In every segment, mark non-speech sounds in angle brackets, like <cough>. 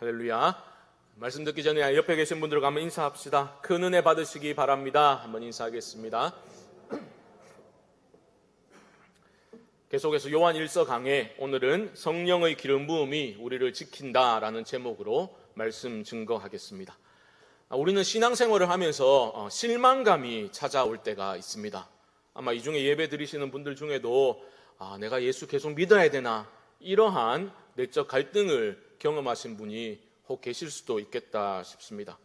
할렐루야. 말씀 듣기 전에 옆에 계신 분들과 한번 인사합시다. 큰 은혜 받으시기 바랍니다. 한번 인사하겠습니다. <clears throat> 계속해서 요한 1서 강해 오늘은 성령의 기름 부음이 우리를 지킨다라는 제목으로 말씀 증거하겠습니다. 아, 우리는 신앙생활을 하면서 어, 실망감이 찾아올 때가 있습니다. 아마 이 중에 예배 드리시는 분들 중에도 아, 내가 예수 계속 믿어야 되나 이러한 내적 갈등을 경험하신 분이 혹 계실 수도 있겠다 싶습니다.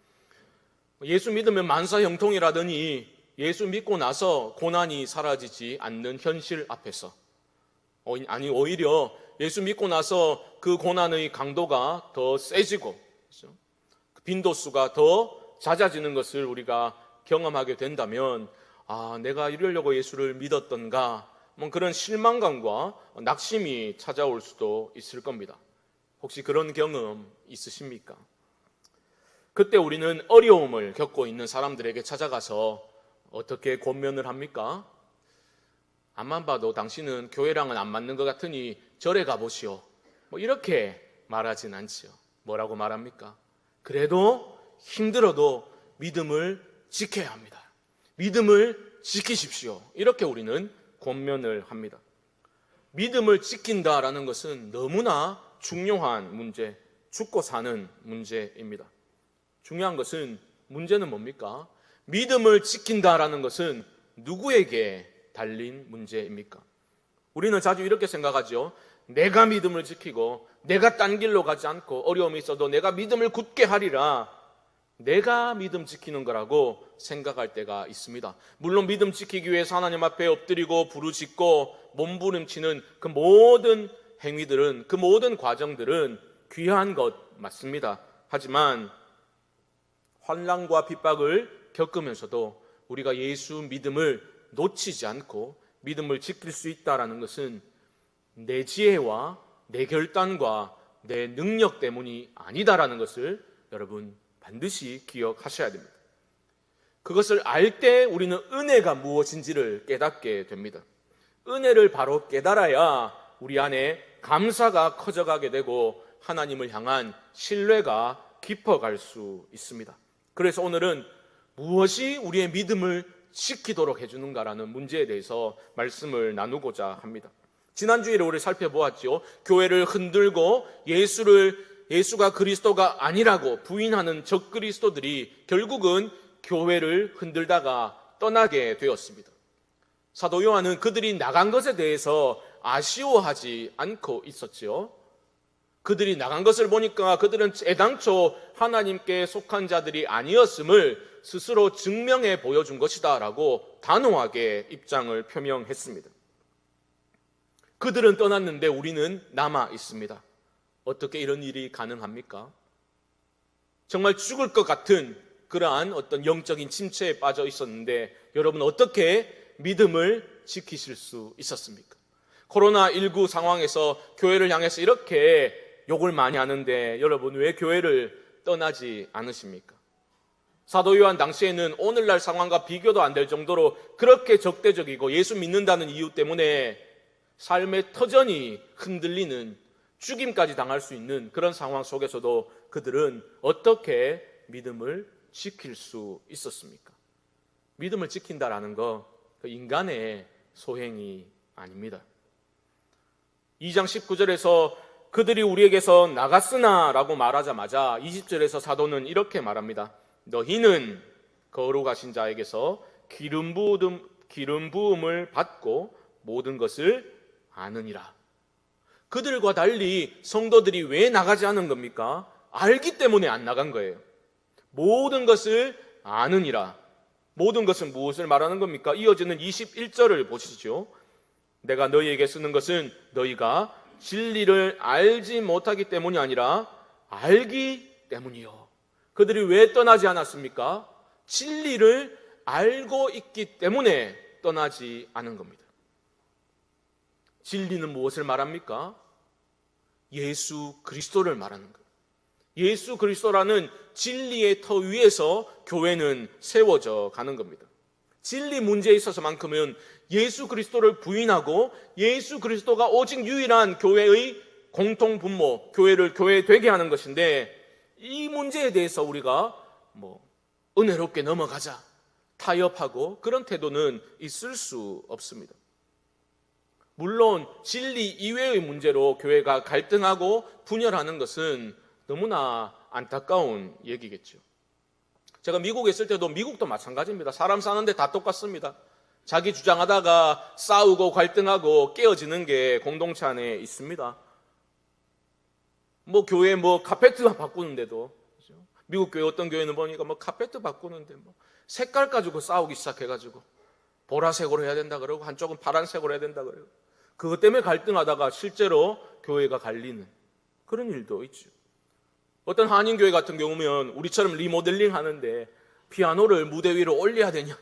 예수 믿으면 만사 형통이라더니 예수 믿고 나서 고난이 사라지지 않는 현실 앞에서 어, 아니 오히려 예수 믿고 나서 그 고난의 강도가 더 세지고? 그 빈도수가 더 잦아지는 것을 우리가 경험하게 된다면 아 내가 이러려고 예수를 믿었던가 뭐 그런 실망감과 낙심이 찾아올 수도 있을 겁니다. 혹시 그런 경험 있으십니까? 그때 우리는 어려움을 겪고 있는 사람들에게 찾아가서 어떻게 권면을 합니까? 앞만 봐도 당신은 교회랑은 안 맞는 것 같으니 절에 가보시오. 뭐 이렇게 말하진 않지요. 뭐라고 말합니까? 그래도 힘들어도 믿음을 지켜야 합니다. 믿음을 지키십시오. 이렇게 우리는 권면을 합니다. 믿음을 지킨다라는 것은 너무나 중요한 문제, 죽고 사는 문제입니다. 중요한 것은 문제는 뭡니까? 믿음을 지킨다라는 것은 누구에게 달린 문제입니까? 우리는 자주 이렇게 생각하죠. 내가 믿음을 지키고 내가 딴 길로 가지 않고 어려움이 있어도 내가 믿음을 굳게 하리라. 내가 믿음 지키는 거라고 생각할 때가 있습니다. 물론 믿음 지키기 위해서 하나님 앞에 엎드리고 부르짖고 몸부림치는 그 모든 행위들은 그 모든 과정들은 귀한 것 맞습니다. 하지만 환란과 핍박을 겪으면서도 우리가 예수 믿음을 놓치지 않고 믿음을 지킬 수 있다라는 것은 내 지혜와 내 결단과 내 능력 때문이 아니다라는 것을 여러분 반드시 기억하셔야 됩니다. 그것을 알 때 우리는 은혜가 무엇인지를 깨닫게 됩니다. 은혜를 바로 깨달아야 우리 안에 감사가 커져가게 되고 하나님을 향한 신뢰가 깊어갈 수 있습니다. 그래서 오늘은 무엇이 우리의 믿음을 지키도록 해주는가라는 문제에 대해서 말씀을 나누고자 합니다. 지난주일에 우리 살펴보았죠. 교회를 흔들고 예수를 예수가 그리스도가 아니라고 부인하는 적 그리스도들이 결국은 교회를 흔들다가 떠나게 되었습니다. 사도 요한은 그들이 나간 것에 대해서 아쉬워하지 않고 있었지요. 그들이 나간 것을 보니까 그들은 애당초 하나님께 속한 자들이 아니었음을 스스로 증명해 보여준 것이다라고 단호하게 입장을 표명했습니다. 그들은 떠났는데 우리는 남아 있습니다. 어떻게 이런 일이 가능합니까? 정말 죽을 것 같은 그러한 어떤 영적인 침체에 빠져 있었는데 여러분 어떻게 믿음을 지키실 수 있었습니까? 코로나19 상황에서 교회를 향해서 이렇게 욕을 많이 하는데 여러분 왜 교회를 떠나지 않으십니까? 사도 요한 당시에는 오늘날 상황과 비교도 안 될 정도로 그렇게 적대적이고 예수 믿는다는 이유 때문에 삶의 터전이 흔들리는 죽임까지 당할 수 있는 그런 상황 속에서도 그들은 어떻게 믿음을 지킬 수 있었습니까? 믿음을 지킨다라는 거그 인간의 소행이 아닙니다. 2장 19절에서 그들이 우리에게서 나갔으나 라고 말하자마자 20절에서 사도는 이렇게 말합니다. 너희는 거룩하신 자에게서 기름 부음 기름 부음을 받고 모든 것을 아느니라. 그들과 달리 성도들이 왜 나가지 않은 겁니까? 알기 때문에 안 나간 거예요. 모든 것을 아느니라. 모든 것은 무엇을 말하는 겁니까? 이어지는 21절을 보시죠. 내가 너희에게 쓰는 것은 너희가 진리를 알지 못하기 때문이 아니라 알기 때문이요. 그들이 왜 떠나지 않았습니까? 진리를 알고 있기 때문에 떠나지 않은 겁니다. 진리는 무엇을 말합니까? 예수 그리스도를 말하는 것. 예수 그리스도라는 진리의 터 위에서 교회는 세워져 가는 겁니다. 진리 문제에 있어서만큼은 예수 그리스도를 부인하고 예수 그리스도가 오직 유일한 교회의 공통 분모, 교회를 교회 되게 하는 것인데 이 문제에 대해서 우리가 뭐 은혜롭게 넘어가자 타협하고 그런 태도는 있을 수 없습니다. 물론 진리 이외의 문제로 교회가 갈등하고 분열하는 것은 너무나 안타까운 얘기겠죠. 제가 미국에 있을 때도 미국도 마찬가지입니다. 사람 사는데 다 똑같습니다. 자기 주장하다가 싸우고 갈등하고 깨어지는 게 공동체 안에 있습니다. 뭐 교회 뭐 카페트만 바꾸는데도? 미국 교회 어떤 교회는 보니까 뭐 카페트 바꾸는데 뭐 색깔 가지고 싸우기 시작해가지고 보라색으로 해야 된다 그러고 한쪽은 파란색으로 해야 된다 그래요. 그것 때문에 갈등하다가 실제로 교회가 갈리는 그런 일도 있죠. 어떤 한인교회 같은 경우면 우리처럼 리모델링 하는데 피아노를 무대 위로 올려야 되냐,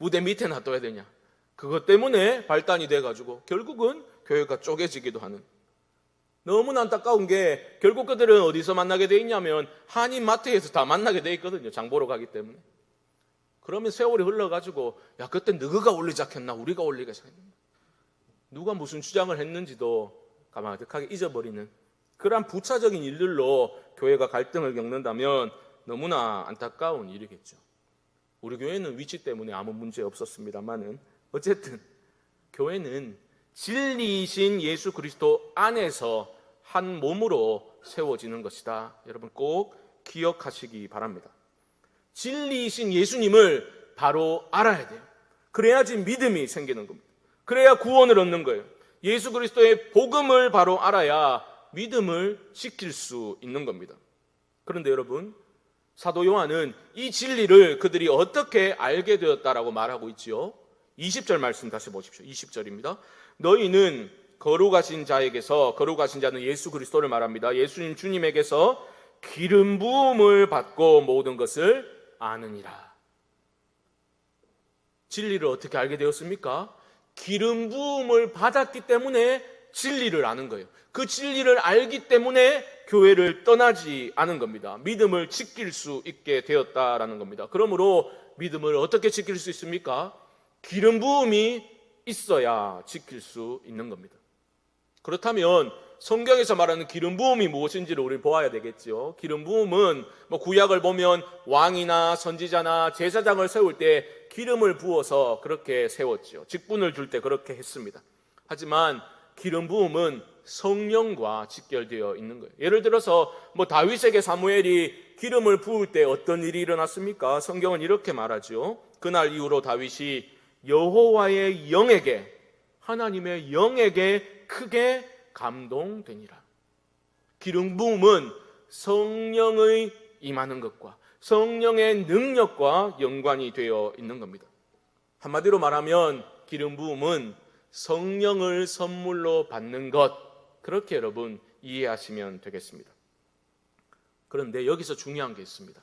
무대 밑에 놔둬야 되냐. 그것 때문에 발단이 돼가지고 결국은 교회가 쪼개지기도 하는. 너무나 안타까운 게 결국 그들은 어디서 만나게 돼 있냐면 한인 마트에서 다 만나게 돼 있거든요. 장 보러 가기 때문에. 그러면 세월이 흘러가지고 야 그때 너가 올리자 했나 우리가 올리게 했나 누가 무슨 주장을 했는지도 가만히 잊어버리는 그러한 부차적인 일들로 교회가 갈등을 겪는다면 너무나 안타까운 일이겠죠. 우리 교회는 위치 때문에 아무 문제 없었습니다만은 어쨌든 교회는 진리이신 예수 그리스도 안에서 한 몸으로 세워지는 것이다. 여러분 꼭 기억하시기 바랍니다. 진리이신 예수님을 바로 알아야 돼요. 그래야지 믿음이 생기는 겁니다. 그래야 구원을 얻는 거예요. 예수 그리스도의 복음을 바로 알아야 믿음을 지킬 수 있는 겁니다. 그런데 여러분, 사도 요한은 이 진리를 그들이 어떻게 알게 되었다라고 말하고 있지요. 20절 말씀 다시 보십시오. 20절입니다. 너희는 거룩하신 자에게서 거룩하신 자는 예수 그리스도를 말합니다. 예수님 주님에게서 기름 부음을 받고 모든 것을 아느니라. 진리를 어떻게 알게 되었습니까? 기름 부음을 받았기 때문에 진리를 아는 거예요. 그 진리를 알기 때문에 교회를 떠나지 않은 겁니다. 믿음을 지킬 수 있게 되었다라는 겁니다. 그러므로 믿음을 어떻게 지킬 수 있습니까? 기름 부음이 있어야 지킬 수 있는 겁니다. 그렇다면 성경에서 말하는 기름 부음이 무엇인지를 우리 보아야 되겠죠. 기름 부음은 뭐 구약을 보면 왕이나 선지자나 제사장을 세울 때 기름을 부어서 그렇게 세웠죠. 직분을 줄 때 그렇게 했습니다. 하지만 기름 부음은 성령과 직결되어 있는 거예요. 예를 들어서 뭐 다윗에게 사무엘이 기름을 부을 때 어떤 일이 일어났습니까? 성경은 이렇게 말하죠. 그날 이후로 다윗이 여호와의 영에게 하나님의 영에게 크게 감동되니라. 기름 부음은 성령의 임하는 것과 성령의 능력과 연관이 되어 있는 겁니다. 한마디로 말하면 기름 부음은 성령을 선물로 받는 것 그렇게 여러분 이해하시면 되겠습니다. 그런데 여기서 중요한 게 있습니다.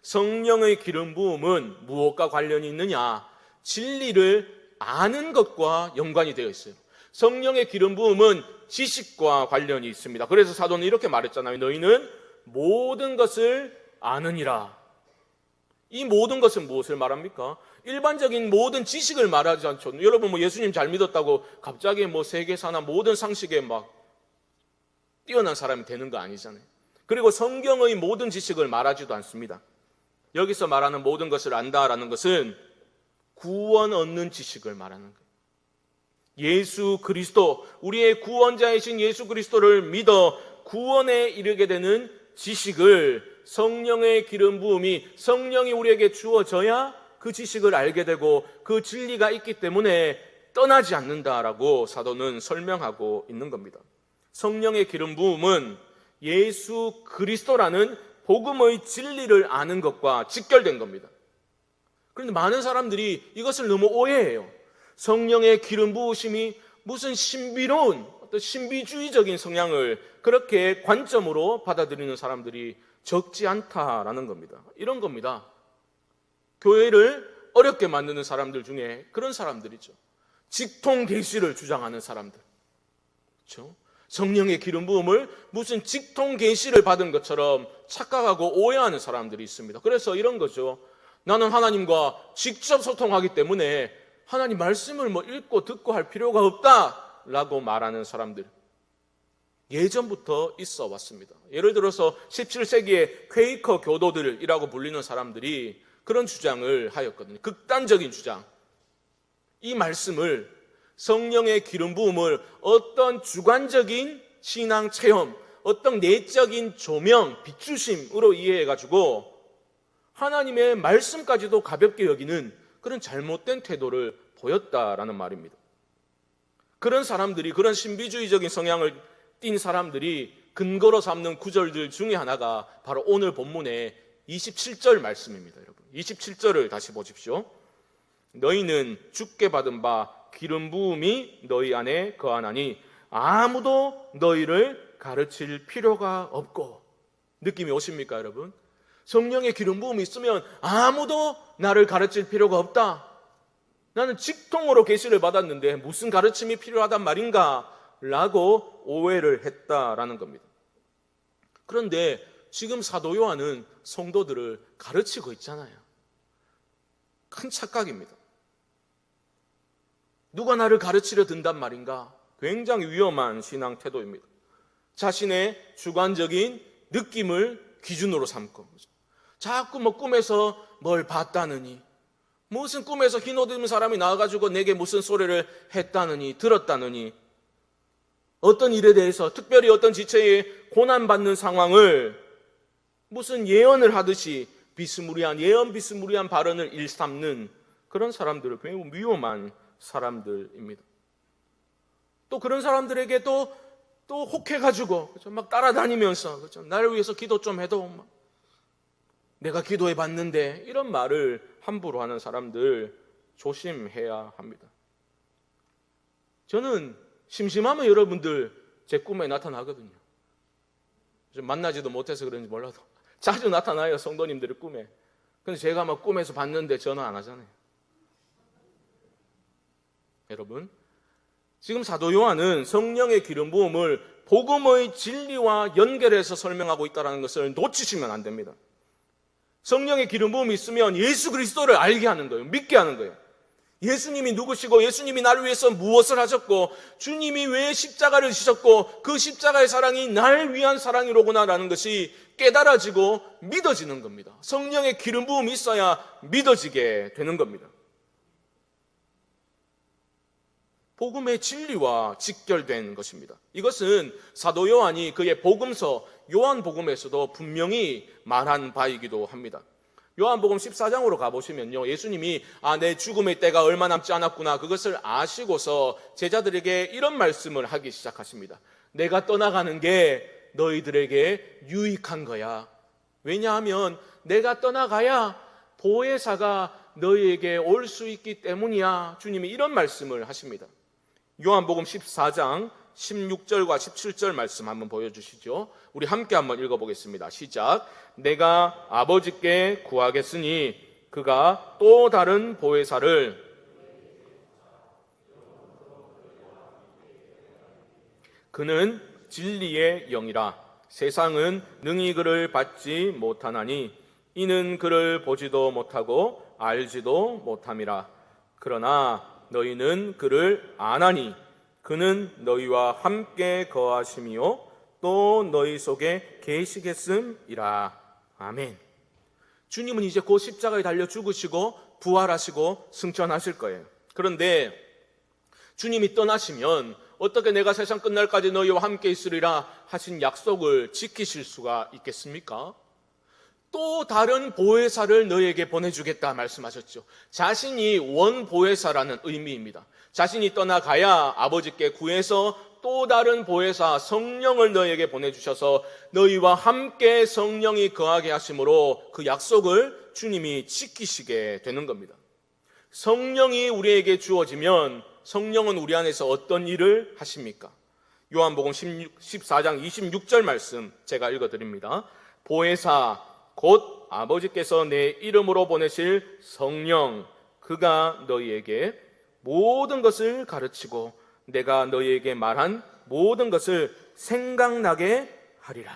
성령의 기름 부음은 무엇과 관련이 있느냐? 진리를 아는 것과 연관이 되어 있어요. 성령의 기름 부음은 지식과 관련이 있습니다. 그래서 사도는 이렇게 말했잖아요. 너희는 모든 것을 아느니라. 이 모든 것은 무엇을 말합니까? 일반적인 모든 지식을 말하지 않죠. 여러분 뭐 예수님 잘 믿었다고 갑자기 뭐 세계사나 모든 상식에 막 뛰어난 사람이 되는 거 아니잖아요. 그리고 성경의 모든 지식을 말하지도 않습니다. 여기서 말하는 모든 것을 안다라는 것은 구원 얻는 지식을 말하는 거예요. 예수 그리스도, 우리의 구원자이신 예수 그리스도를 믿어 구원에 이르게 되는 지식을 성령의 기름 부음이 성령이 우리에게 주어져야 그 지식을 알게 되고 그 진리가 있기 때문에 떠나지 않는다라고 사도는 설명하고 있는 겁니다. 성령의 기름 부음은 예수 그리스도라는 복음의 진리를 아는 것과 직결된 겁니다. 그런데 많은 사람들이 이것을 너무 오해해요. 성령의 기름 부으심이 무슨 신비로운 어떤 신비주의적인 성향을 그렇게 관점으로 받아들이는 사람들이 적지 않다라는 겁니다. 이런 겁니다. 교회를 어렵게 만드는 사람들 중에 그런 사람들이죠. 직통 계시를 주장하는 사람들. 그렇죠? 성령의 기름 부음을 무슨 직통 계시를 받은 것처럼 착각하고 오해하는 사람들이 있습니다. 그래서 이런 거죠. 나는 하나님과 직접 소통하기 때문에 하나님 말씀을 뭐 읽고 듣고 할 필요가 없다라고 말하는 사람들. 예전부터 있어 왔습니다. 예를 들어서 17세기의 퀘이커 교도들이라고 불리는 사람들이 그런 주장을 하였거든요. 극단적인 주장. 이 말씀을 성령의 기름 부음을 어떤 주관적인 신앙 체험, 어떤 내적인 조명, 비추심으로 이해해 가지고 하나님의 말씀까지도 가볍게 여기는 그런 잘못된 태도를 보였다라는 말입니다. 그런 사람들이 그런 신비주의적인 성향을 띈 사람들이 근거로 삼는 구절들 중에 하나가 바로 오늘 본문의 27절 말씀입니다, 여러분. 27절을 다시 보십시오. 너희는 죽게 받은 바 기름 부음이 너희 안에 거하나니 아무도 너희를 가르칠 필요가 없고 느낌이 오십니까, 여러분? 성령의 기름 부음이 있으면 아무도 나를 가르칠 필요가 없다. 나는 직통으로 계시를 받았는데 무슨 가르침이 필요하단 말인가? 라고 오해를 했다라는 겁니다. 그런데 지금 사도 요한은 성도들을 가르치고 있잖아요. 큰 착각입니다. 누가 나를 가르치려 든단 말인가? 굉장히 위험한 신앙 태도입니다. 자신의 주관적인 느낌을 기준으로 삼고 자꾸 뭐 꿈에서 뭘 봤다느니 무슨 꿈에서 흰 옷 입은 사람이 나와가지고 내게 무슨 소리를 했다느니 들었다느니 어떤 일에 대해서 특별히 어떤 지체에 고난받는 상황을 무슨 예언을 하듯이 비스무리한 예언 비스무리한 발언을 일삼는 그런 사람들을 매우 위험한 사람들입니다. 또 그런 사람들에게 또, 또 혹해가지고, 그렇죠? 막 따라다니면서, 그렇죠? 나를 위해서 기도 좀 해도, 막. 내가 기도해 봤는데, 이런 말을 함부로 하는 사람들 조심해야 합니다. 저는 심심하면 여러분들 제 꿈에 나타나거든요. 좀 만나지도 못해서 그런지 몰라도. <laughs> 자주 나타나요, 성도님들의 꿈에. 근데 제가 막 꿈에서 봤는데 전화 안 하잖아요. 여러분, 지금 사도 요한은 성령의 기름 부음을 복음의 진리와 연결해서 설명하고 있다는 것을 놓치시면 안 됩니다. 성령의 기름 부음이 있으면 예수 그리스도를 알게 하는 거예요. 믿게 하는 거예요. 예수님이 누구시고 예수님이 나를 위해서 무엇을 하셨고 주님이 왜 십자가를 지셨고 그 십자가의 사랑이 날 위한 사랑이로구나라는 것이 깨달아지고 믿어지는 겁니다. 성령의 기름 부음이 있어야 믿어지게 되는 겁니다. 복음의 진리와 직결된 것입니다. 이것은 사도 요한이 그의 복음서 요한복음에서도 분명히 말한 바이기도 합니다. 요한복음 14장으로 가보시면요. 예수님이 아, 내 죽음의 때가 얼마 남지 않았구나. 그것을 아시고서 제자들에게 이런 말씀을 하기 시작하십니다. 내가 떠나가는 게 너희들에게 유익한 거야. 왜냐하면 내가 떠나가야 보혜사가 너희에게 올 수 있기 때문이야. 주님이 이런 말씀을 하십니다. 요한복음 14장 16절과 17절 말씀 한번 보여주시죠. 우리 함께 한번 읽어보겠습니다. 시작. 내가 아버지께 구하겠으니 그가 또 다른 보혜사를 그는 진리의 영이라 세상은 능히 그를 받지 못하나니 이는 그를 보지도 못하고 알지도 못함이라 그러나 너희는 그를 아나니 그는 너희와 함께 거하심이요 또 너희 속에 계시겠음이라 아멘. 주님은 이제 곧 십자가에 달려 죽으시고 부활하시고 승천하실 거예요. 그런데 주님이 떠나시면 어떻게 내가 세상 끝날까지 너희와 함께 있으리라 하신 약속을 지키실 수가 있겠습니까? 또 다른 보혜사를 너에게 보내주겠다 말씀하셨죠. 자신이 원 보혜사라는 의미입니다. 자신이 떠나가야 아버지께 구해서 또 다른 보혜사 성령을 너에게 보내주셔서 너희와 함께 성령이 거하게 하심으로 그 약속을 주님이 지키시게 되는 겁니다. 성령이 우리에게 주어지면 성령은 우리 안에서 어떤 일을 하십니까? 요한복음 16, 14장 26절 말씀 제가 읽어드립니다. 보혜사 곧 아버지께서 내 이름으로 보내실 성령 그가 너희에게 모든 것을 가르치고 내가 너희에게 말한 모든 것을 생각나게 하리라.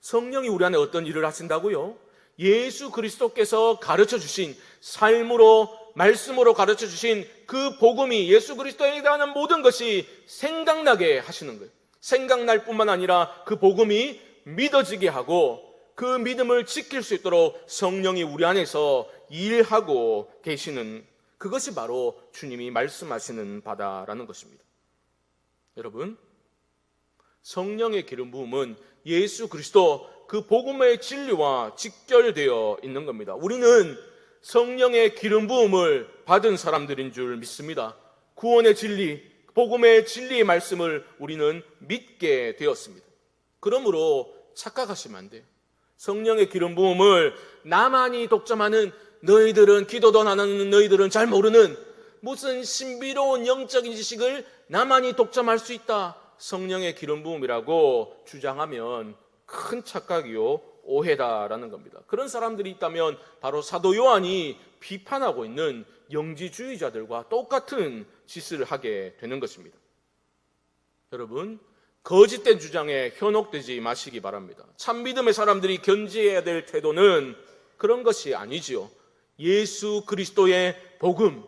성령이 우리 안에 어떤 일을 하신다고요? 예수 그리스도께서 가르쳐 주신 삶으로 말씀으로 가르쳐 주신 그 복음이 예수 그리스도에 대한 모든 것이 생각나게 하시는 거예요. 생각날 뿐만 아니라 그 복음이 믿어지게 하고 그 믿음을 지킬 수 있도록 성령이 우리 안에서 일하고 계시는 그것이 바로 주님이 말씀하시는 바다라는 것입니다. 여러분, 성령의 기름 부음은 예수 그리스도 그 복음의 진리와 직결되어 있는 겁니다. 우리는 성령의 기름 부음을 받은 사람들인 줄 믿습니다. 구원의 진리, 복음의 진리의 말씀을 우리는 믿게 되었습니다. 그러므로 착각하시면 안 돼요. 성령의 기름 부음을 나만이 독점하는 너희들은 기도도 안 하는 너희들은 잘 모르는 무슨 신비로운 영적인 지식을 나만이 독점할 수 있다. 성령의 기름 부음이라고 주장하면 큰 착각이요 오해다라는 겁니다. 그런 사람들이 있다면 바로 사도 요한이 비판하고 있는 영지주의자들과 똑같은 짓을 하게 되는 것입니다. 여러분, 거짓된 주장에 현혹되지 마시기 바랍니다. 참 믿음의 사람들이 견지해야 될 태도는 그런 것이 아니지요. 예수 그리스도의 복음,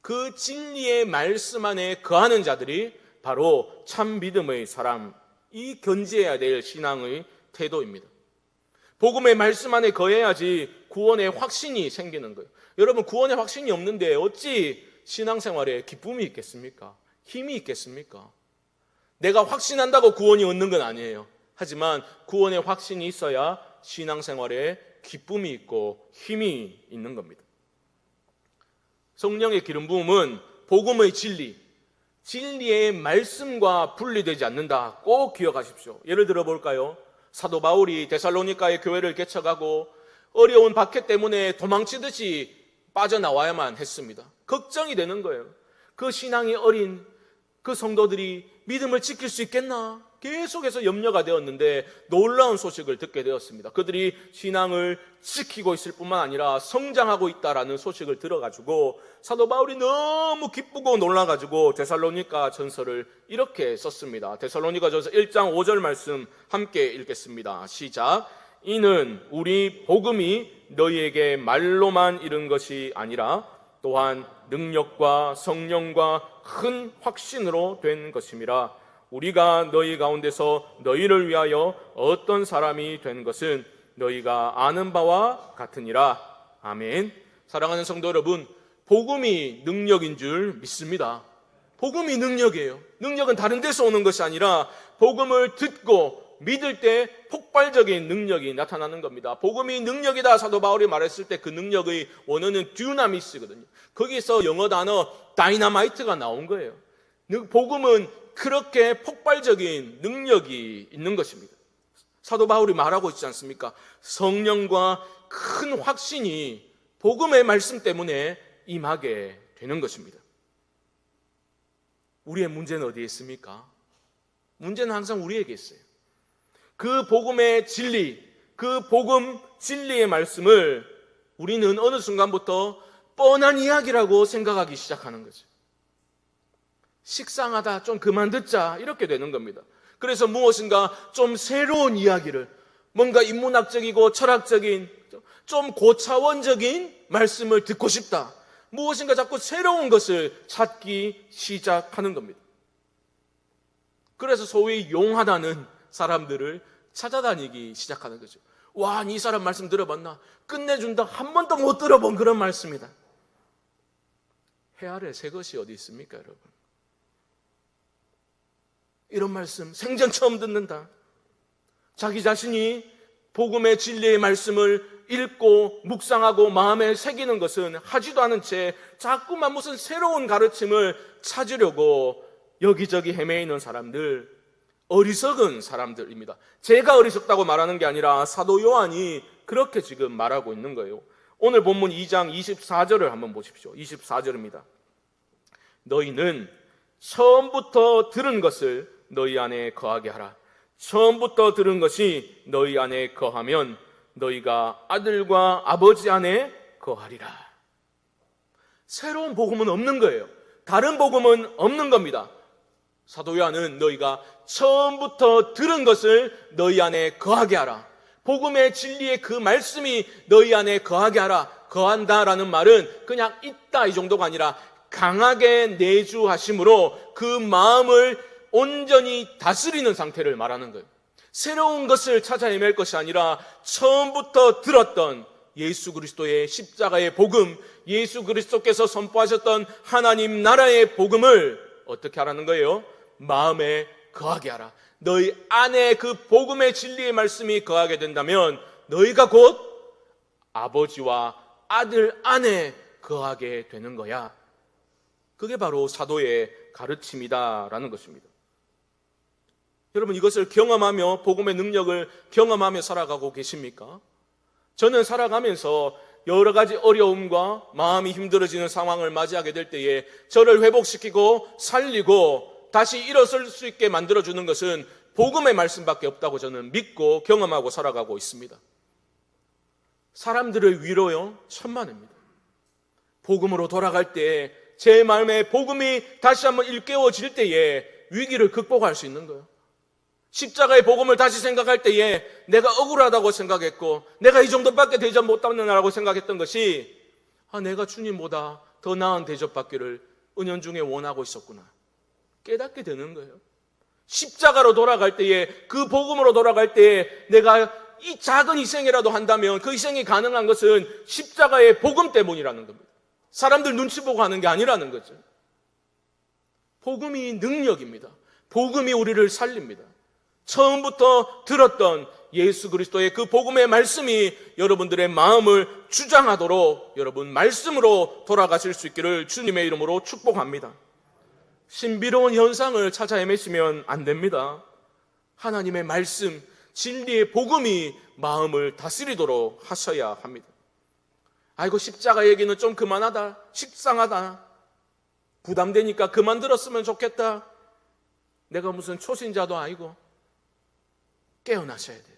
그 진리의 말씀 안에 거하는 자들이 바로 참 믿음의 사람, 이 견지해야 될 신앙의 태도입니다. 복음의 말씀 안에 거해야지 구원의 확신이 생기는 거예요. 여러분, 구원의 확신이 없는데 어찌 신앙생활에 기쁨이 있겠습니까? 힘이 있겠습니까? 내가 확신한다고 구원이 얻는 건 아니에요. 하지만 구원의 확신이 있어야 신앙생활에 기쁨이 있고 힘이 있는 겁니다. 성령의 기름 부음은 복음의 진리, 진리의 말씀과 분리되지 않는다. 꼭 기억하십시오. 예를 들어 볼까요? 사도 바울이 데살로니카의 교회를 개척하고 어려운 박해 때문에 도망치듯이 빠져나와야만 했습니다. 걱정이 되는 거예요. 그 신앙이 어린 그 성도들이 믿음을 지킬 수 있겠나? 계속해서 염려가 되었는데 놀라운 소식을 듣게 되었습니다. 그들이 신앙을 지키고 있을 뿐만 아니라 성장하고 있다라는 소식을 들어가지고 사도 바울이 너무 기쁘고 놀라가지고 데살로니가 전설을 이렇게 썼습니다. 데살로니가 전서 1장 5절 말씀 함께 읽겠습니다. 시작. 이는 우리 복음이 너희에게 말로만 이른 것이 아니라 또한 능력과 성령과 큰 확신으로 된 것임이라. 우리가 너희 가운데서 너희를 위하여 어떤 사람이 된 것은 너희가 아는 바와 같으니라. 아멘. 사랑하는 성도 여러분, 복음이 능력인 줄 믿습니다. 복음이 능력이에요. 능력은 다른 데서 오는 것이 아니라 복음을 듣고 믿을 때 폭발적인 능력이 나타나는 겁니다. 복음이 능력이다 사도 바울이 말했을 때 그 능력의 원어는 듀나미스거든요. 거기서 영어 단어 다이나마이트가 나온 거예요. 복음은 그렇게 폭발적인 능력이 있는 것입니다. 사도 바울이 말하고 있지 않습니까? 성령과 큰 확신이 복음의 말씀 때문에 임하게 되는 것입니다. 우리의 문제는 어디에 있습니까? 문제는 항상 우리에게 있어요. 그 복음의 진리, 그 복음 진리의 말씀을 우리는 어느 순간부터 뻔한 이야기라고 생각하기 시작하는 거죠. 식상하다, 좀 그만 듣자, 이렇게 되는 겁니다. 그래서 무엇인가 좀 새로운 이야기를, 뭔가 인문학적이고 철학적인, 좀 고차원적인 말씀을 듣고 싶다. 무엇인가 자꾸 새로운 것을 찾기 시작하는 겁니다. 그래서 소위 용하다는 사람들을 찾아다니기 시작하는 거죠. 와, 이 사람 말씀 들어봤나? 끝내준다. 한 번도 못 들어본 그런 말씀이다. 해 아래 새 것이 어디 있습니까, 여러분? 이런 말씀 생전 처음 듣는다. 자기 자신이 복음의 진리의 말씀을 읽고 묵상하고 마음에 새기는 것은 하지도 않은 채 자꾸만 무슨 새로운 가르침을 찾으려고 여기저기 헤매이는 사람들, 어리석은 사람들입니다. 제가 어리석다고 말하는 게 아니라 사도 요한이 그렇게 지금 말하고 있는 거예요. 오늘 본문 2장 24절을 한번 보십시오. 24절입니다. 너희는 처음부터 들은 것을 너희 안에 거하게 하라. 처음부터 들은 것이 너희 안에 거하면 너희가 아들과 아버지 안에 거하리라. 새로운 복음은 없는 거예요. 다른 복음은 없는 겁니다. 사도 요한은 너희가 처음부터 들은 것을 너희 안에 거하게 하라. 복음의 진리의 그 말씀이 너희 안에 거하게 하라. 거한다라는 말은 그냥 있다 이 정도가 아니라 강하게 내주하심으로 그 마음을 온전히 다스리는 상태를 말하는 거예요. 새로운 것을 찾아 헤맬 것이 아니라 처음부터 들었던 예수 그리스도의 십자가의 복음, 예수 그리스도께서 선포하셨던 하나님 나라의 복음을 어떻게 하라는 거예요? 마음에 거하게 하라. 너희 안에 그 복음의 진리의 말씀이 거하게 된다면 너희가 곧 아버지와 아들 안에 거하게 되는 거야. 그게 바로 사도의 가르침이다라는 것입니다. 여러분 이것을 경험하며 복음의 능력을 경험하며 살아가고 계십니까? 저는 살아가면서 여러 가지 어려움과 마음이 힘들어지는 상황을 맞이하게 될 때에 저를 회복시키고 살리고 다시 일어설 수 있게 만들어주는 것은 복음의 말씀밖에 없다고 저는 믿고 경험하고 살아가고 있습니다. 사람들을 위로요, 천만입니다. 복음으로 돌아갈 때 제 마음에 복음이 다시 한번 일깨워질 때에 위기를 극복할 수 있는 거예요. 십자가의 복음을 다시 생각할 때에 내가 억울하다고 생각했고 내가 이 정도밖에 대접 못 받는다라고 생각했던 것이 아 내가 주님보다 더 나은 대접받기를 은연중에 원하고 있었구나 깨닫게 되는 거예요. 십자가로 돌아갈 때에 그 복음으로 돌아갈 때에 내가 이 작은 희생이라도 한다면 그 희생이 가능한 것은 십자가의 복음 때문이라는 겁니다. 사람들 눈치 보고 하는 게 아니라는 거죠. 복음이 능력입니다. 복음이 우리를 살립니다. 처음부터 들었던 예수 그리스도의 그 복음의 말씀이 여러분들의 마음을 주장하도록 여러분 말씀으로 돌아가실 수 있기를 주님의 이름으로 축복합니다. 신비로운 현상을 찾아 헤매시면 안 됩니다. 하나님의 말씀, 진리의 복음이 마음을 다스리도록 하셔야 합니다. 아이고, 십자가 얘기는 좀 그만하다. 식상하다. 부담되니까 그만 들었으면 좋겠다. 내가 무슨 초신자도 아니고. 깨어나셔야 돼요.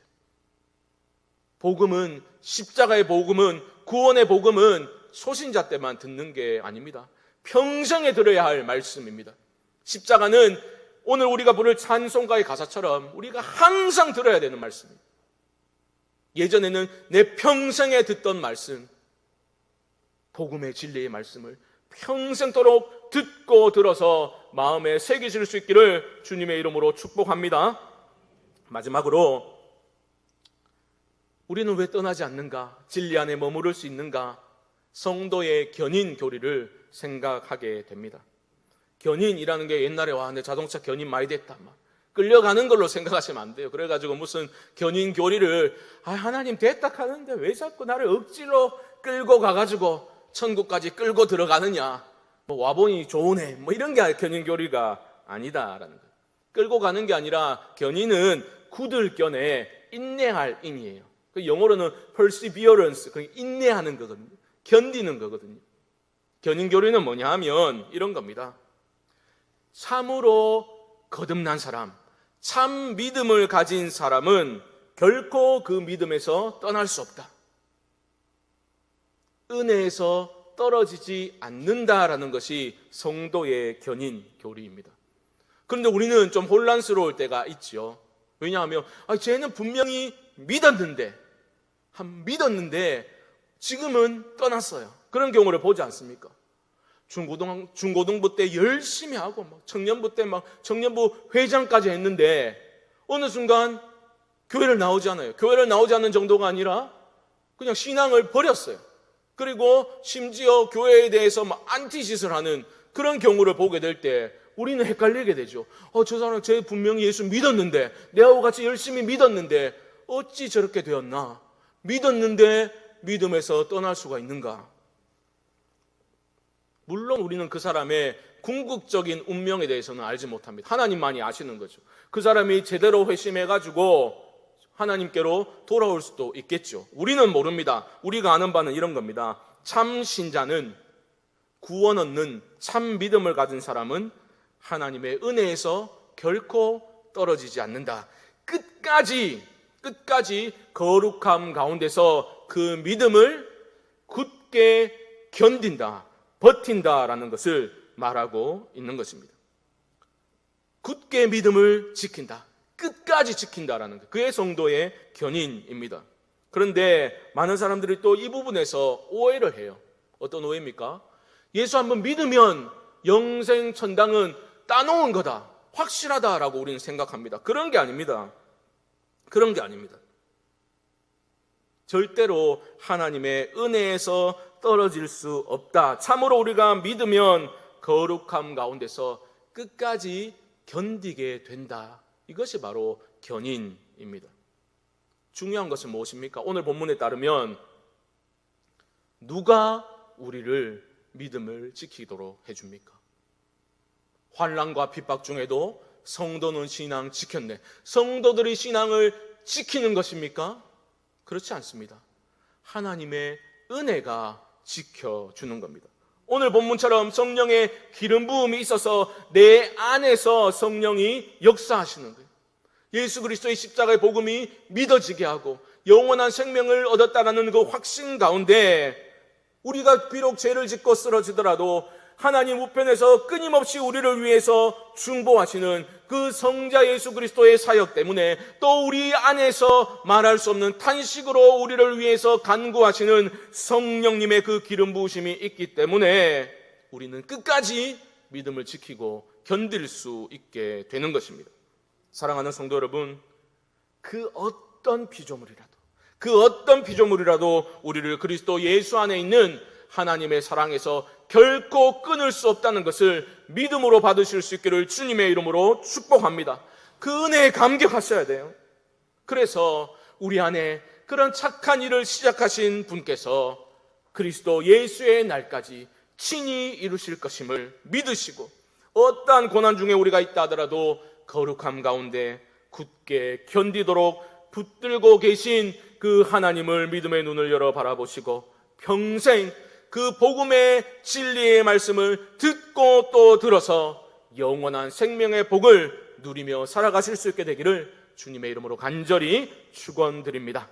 복음은, 십자가의 복음은, 구원의 복음은 소신자 때만 듣는 게 아닙니다. 평생에 들어야 할 말씀입니다. 십자가는 오늘 우리가 부를 찬송가의 가사처럼 우리가 항상 들어야 되는 말씀입니다. 예전에는 내 평생에 듣던 말씀, 복음의 진리의 말씀을 평생도록 듣고 들어서 마음에 새기실 수 있기를 주님의 이름으로 축복합니다. 마지막으로 우리는 왜 떠나지 않는가? 진리 안에 머무를 수 있는가? 성도의 견인 교리를 생각하게 됩니다. 견인이라는 게 옛날에 와, 내 자동차 견인 많이 됐다. 막 끌려가는 걸로 생각하시면 안 돼요. 그래가지고 무슨 견인 교리를, 아, 하나님 됐다 하는데 왜 자꾸 나를 억지로 끌고 가가지고 천국까지 끌고 들어가느냐. 뭐 와보니 좋으네. 뭐 이런 게 견인 교리가 아니다라는 거예요. 끌고 가는 게 아니라 견인은 굳을 견에 인내할 인이에요. 그 영어로는 perseverance, 그 인내하는 거거든요. 견디는 거거든요. 견인 교리는 뭐냐 하면 이런 겁니다. 참으로 거듭난 사람, 참 믿음을 가진 사람은 결코 그 믿음에서 떠날 수 없다. 은혜에서 떨어지지 않는다라는 것이 성도의 견인 교리입니다. 그런데 우리는 좀 혼란스러울 때가 있죠. 왜냐하면 아, 쟤는 분명히 믿었는데 한 믿었는데 지금은 떠났어요. 그런 경우를 보지 않습니까? 중고등 중고등부 때 열심히 하고 막 청년부 때 막 청년부 회장까지 했는데 어느 순간 교회를 나오지 않아요. 교회를 나오지 않는 정도가 아니라 그냥 신앙을 버렸어요. 그리고 심지어 교회에 대해서 막 안티짓을 하는 그런 경우를 보게 될 때 우리는 헷갈리게 되죠. 어, 저 사람 제 분명히 예수 믿었는데 내하고 같이 열심히 믿었는데 어찌 저렇게 되었나? 믿었는데 믿음에서 떠날 수가 있는가? 물론 우리는 그 사람의 궁극적인 운명에 대해서는 알지 못합니다. 하나님만이 아시는 거죠. 그 사람이 제대로 회심해가지고 하나님께로 돌아올 수도 있겠죠. 우리는 모릅니다. 우리가 아는 바는 이런 겁니다. 참 신자는 구원 얻는 참 믿음을 가진 사람은 하나님의 은혜에서 결코 떨어지지 않는다. 끝까지, 끝까지 거룩함 가운데서 그 믿음을 굳게 견딘다. 버틴다라는 것을 말하고 있는 것입니다. 굳게 믿음을 지킨다. 끝까지 지킨다라는 것. 그의 성도의 견인입니다. 그런데 많은 사람들이 또 이 부분에서 오해를 해요. 어떤 오해입니까? 예수 한번 믿으면 영생 천당은 따놓은 거다. 확실하다라고 우리는 생각합니다. 그런 게 아닙니다. 그런 게 아닙니다. 절대로 하나님의 은혜에서 떨어질 수 없다. 참으로 우리가 믿으면 거룩함 가운데서 끝까지 견디게 된다. 이것이 바로 견인입니다. 중요한 것은 무엇입니까? 오늘 본문에 따르면 누가 우리를 믿음을 지키도록 해줍니까? 환란과 핍박 중에도 성도는 신앙 지켰네. 성도들이 신앙을 지키는 것입니까? 그렇지 않습니다. 하나님의 은혜가 지켜주는 겁니다. 오늘 본문처럼 성령의 기름 부음이 있어서 내 안에서 성령이 역사하시는 거예요. 예수 그리스도의 십자가의 복음이 믿어지게 하고 영원한 생명을 얻었다라는 그 확신 가운데 우리가 비록 죄를 짓고 쓰러지더라도 하나님 우편에서 끊임없이 우리를 위해서 중보하시는 그 성자 예수 그리스도의 사역 때문에 또 우리 안에서 말할 수 없는 탄식으로 우리를 위해서 간구하시는 성령님의 그 기름 부으심이 있기 때문에 우리는 끝까지 믿음을 지키고 견딜 수 있게 되는 것입니다. 사랑하는 성도 여러분, 그 어떤 피조물이라도, 그 어떤 피조물이라도 우리를 그리스도 예수 안에 있는 하나님의 사랑에서 결코 끊을 수 없다는 것을 믿음으로 받으실 수 있기를 주님의 이름으로 축복합니다. 그 은혜에 감격하셔야 돼요. 그래서 우리 안에 그런 착한 일을 시작하신 분께서 그리스도 예수의 날까지 친히 이루실 것임을 믿으시고 어떠한 고난 중에 우리가 있다 하더라도 거룩함 가운데 굳게 견디도록 붙들고 계신 그 하나님을 믿음의 눈을 열어 바라보시고 평생 그 복음의 진리의 말씀을 듣고 또 들어서 영원한 생명의 복을 누리며 살아가실 수 있게 되기를 주님의 이름으로 간절히 축원드립니다.